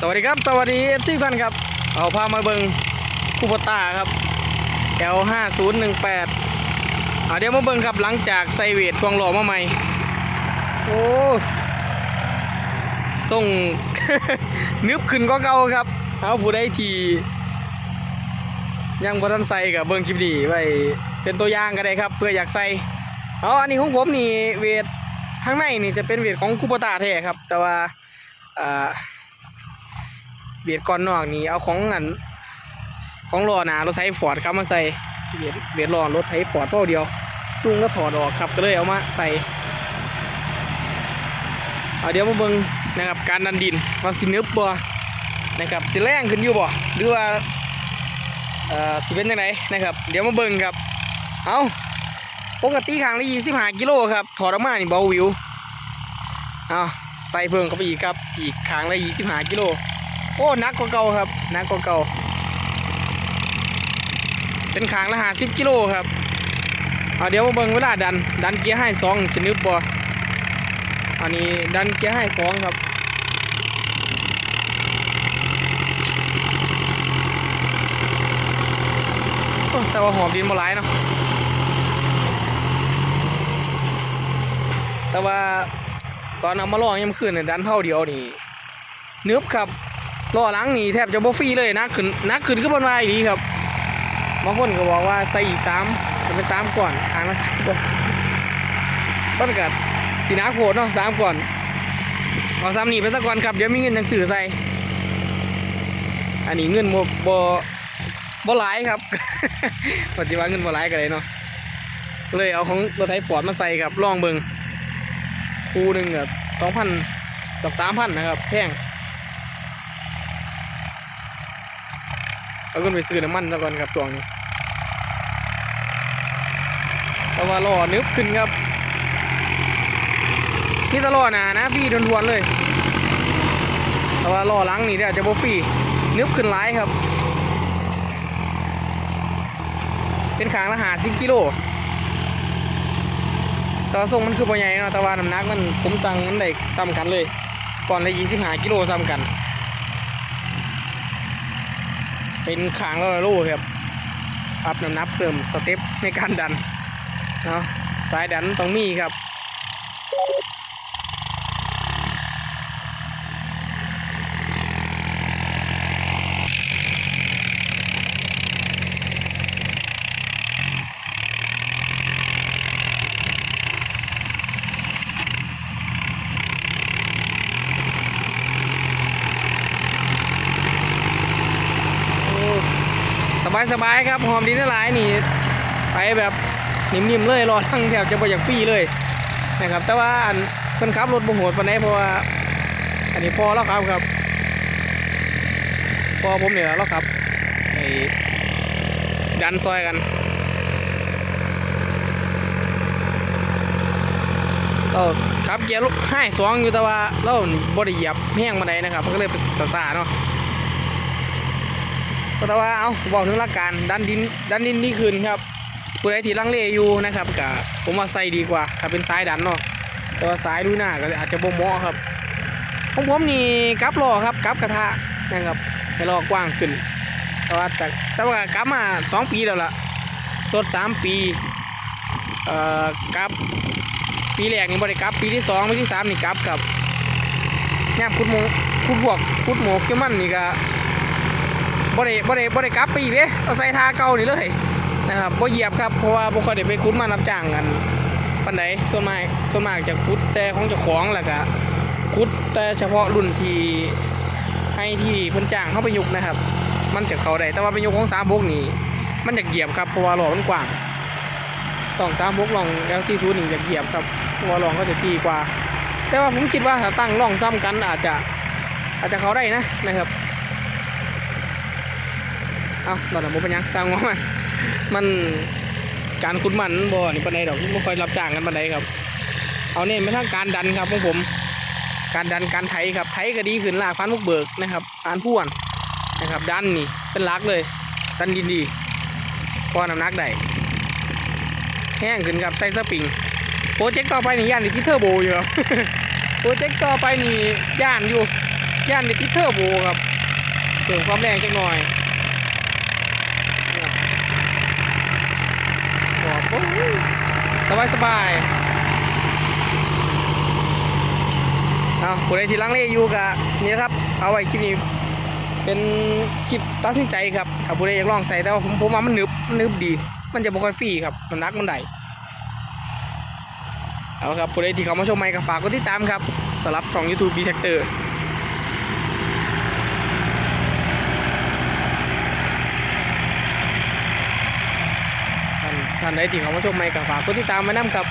สวัสดีครับ สวัสดีเอฟซีท่านครับเอาพามาเบิงคูปตาครับ L 5 0 1 8 เอาเดี๋ยวมาเบิงครับหลังจากไซเวททวงหล่อมาใหม่ โอ้ส่งนึบขึ้นก็เก่าครับ เอาผู้ใดที่ยังบ่ทันใส่กับเบิงคลิปดีไว้เป็นตัวอย่างก็ได้ครับ เพื่ออยากใส่เอาอันนี้ของผมนี่เวทข้างในนี่จะเป็นเวทของคูปตาแท้ครับ แต่ว่าอ่า เบียดก่อนนอกนี่เอาของอันของล้อหนารถไถฟอร์ดครับมาใส่เบียดเบียดล้อรถไถฟอร์ดเท่าเดียวลุงก็ถอดออกครับก็เลยเอามาใส่เอาเดี๋ยวมาเบิ่งนะครับการดันดินว่าสินึบบ่นะครับสิแรงขึ้นอยู่บ่หรือว่าเอ่อสิเป็นยังไงนะครับ เดี๋ยวมาเบิ่งครับเอาปกติครั้งละ25กิโลครับถอดออกมานี่เบาวิวเอาใส่เพิ่มเข้าไปอีกครับอีกครั้งละ25กิโล โอ้นักกว่าเก่าครับนักกว่าเก่า เป็นขางละหาสิบกิโลครับเอาเดี๋ยวมาเบิ่งเวลาดัน ดันเกียร์ให้สองชนึกบ่อันนี้ดันเกียร์ให้สองครับแต่ว่าหอบดินมาหลายเนาะแต่ว่าตอนเอามาลองยังคืนเนี่ยดันเท่าเดียวนี่เนื้บครับ ล้อหลังนี่แทบจะบ่ฟรีเลยนะขึ้นนักขึ้นขึ้นบนมาอีกทีครับบางคนก็บอกว่าใส่อีกสามจะเป็นสามก่อนทางละสามก่อนต้นกัดสีนักโหดเนาะสามก่อนเอาสามนี่ไปสักก่อนครับเดี๋ยวมีเงินหนังสือใส่อันนี้เงินบ่บ่บ่หลายครับปัจจุบันเงินบ่หลายกันเลยเนาะเลยเอาของรถไถฟอร์ดมาใส่ครับลองเบิงคูหนึ่งแบบสองพันกับสามพันนะครับแพง เอาขึ้นไปซื้อน้ำมันซะก่อนครับตวงนี้เพราะว่าล้อนึบขึ้นครับนี่ตลอดนะนะฟรีทวนๆเลยแต่ว่าล้อหลังนี่เดี๋ยวจะบ่ฟรีนึบขึ้นหลายครับ เป็นขางละหาสิบกิโลแต่ว่าทรงมันคือปใหญ่เนาะแต่ว่าน้ำหนักมันผมสั่งมันได้ซ้ำกันเลย ก่อนละยี่สิบห้ากิโลซ้ำกัน เป็นขางละโลครับอัพน้ำหนักเพิ่มสเต็ปในการดันเนาะสายดันต้องมีครับ โอ้ส บายสบายครับหอมดีน่าหลายนี่ไปแบบนิ่มๆเลยรอทั้งแถบจะไปอยากฟรีเลยนะครับ แต่ว่าอันเพิ่นขับรถบ่โหดปานใดเพราะว่า อันนี้พอแล้วครับครับ พอผมเนี่ยแล้วครับไอ้ดันซอยกันเราขับเกียร์ลูกให้สองอยู่แต่ว่าเราบ่ได้เหยียบแห้งมาไดนะครับ มันก็เลยเป็นสาๆเนาะ ก็แต่ว่าเอาบอกถึงหลักการดันดินดันดินนี่คืนครับผู้ใดที่ลังเลอยู่นะครับกับผมว่าใส่ดีกว่าถ้าเป็นสายดันเนาะแต่ว่าสายดูหน้าก็อาจจะบ่เหมาะครับของผมนี่กับล้อครับกับกระทะนะครับให้ล้อกว้างขึ้น แต่ว่าแต่แต่ว่ากับมาสองปีแล้วล่ะรถสามปีเอ่อกับปีแรกนี่บริกับปีที่สองปีที่สามนี่กับกับแง่ยคุดหมูคุดบวกคุดหมูเกี่ยมันนี่ก็ บ่ได้บ่ได้บ่ได้กลับไปอีกเด้เอาใส่ท่าเก่านี่เลยนะครับบ่เหยียบครับเพราะว่าบ่ค่อยได้ไปคุดมารับจ้างกันปานใดส่วนมากส่วนมากจะคุดแต่ของเจ้าของแล้วก็คุดแต่เฉพาะรุ่นที่ให้ที่เพิ่นจ้างเข้าไปยุกนะครับ มันจะเข้าได้แต่ว่าไปยุกของ3บกนี่มันจะเหยียบครับเพราะว่าหลอมันกว้างต้อง3บกลอง L40 นี่จะเหยียบครับเพราะว่าหลองก็จะตีกว่า แต่ว่าผมคิดว่าถ้าตั้งร่องซ้ำกันอาจจะอาจจะเขาได้นะนะครับ เอาตอนนั้นผมเป็นหยังสร้างว่ามันมันการขุดมันบ่นี่ปันใดดอกไม่ค่อยรับจ้างกันปันใดครับ เอาเนี่ยไม่ทั้งการดันครับของผม การดันการไถครับไถก็ดีขึ้นลากพันมุกเบิกนะครับอานพ่วนนะครับ ดันนี่เป็นลักเลย ดันดินดีพอน้ำหนักได้แห้งขึ้นครับใส่สปริงโปรเจกต์ต่อไปนี่ย่านนี่ที่เทอร์โบอยู่ครับโปรเจกต์ต่อไปนี่ย่านอยู่ย่านในติดเทอร์โบครับเพิ่มความแรงจักหน่อยบอกโอ้ยสบายสบายเอาผู้ใดที่ลังเลอยู่กะนี่นะครับ เอาไว้คลิปนี้ เป็นคลิปตัดสินใจครับถ้าผู้ใดอยากลองใส่แต่ว่าผมผมว่ามันนึบมันนึบดี มันจะบ่ค่อยฟรีครับน้ำหนักมันได้เอาครับผู้ใดที่เขามาชมใหม่ก็ฝากกดติดตามครับสำหรับช่อง YouTube B-Tactor ท่านใดที่เข้ามาชมใหม่ก็ฝากกดติดตามมานำกับ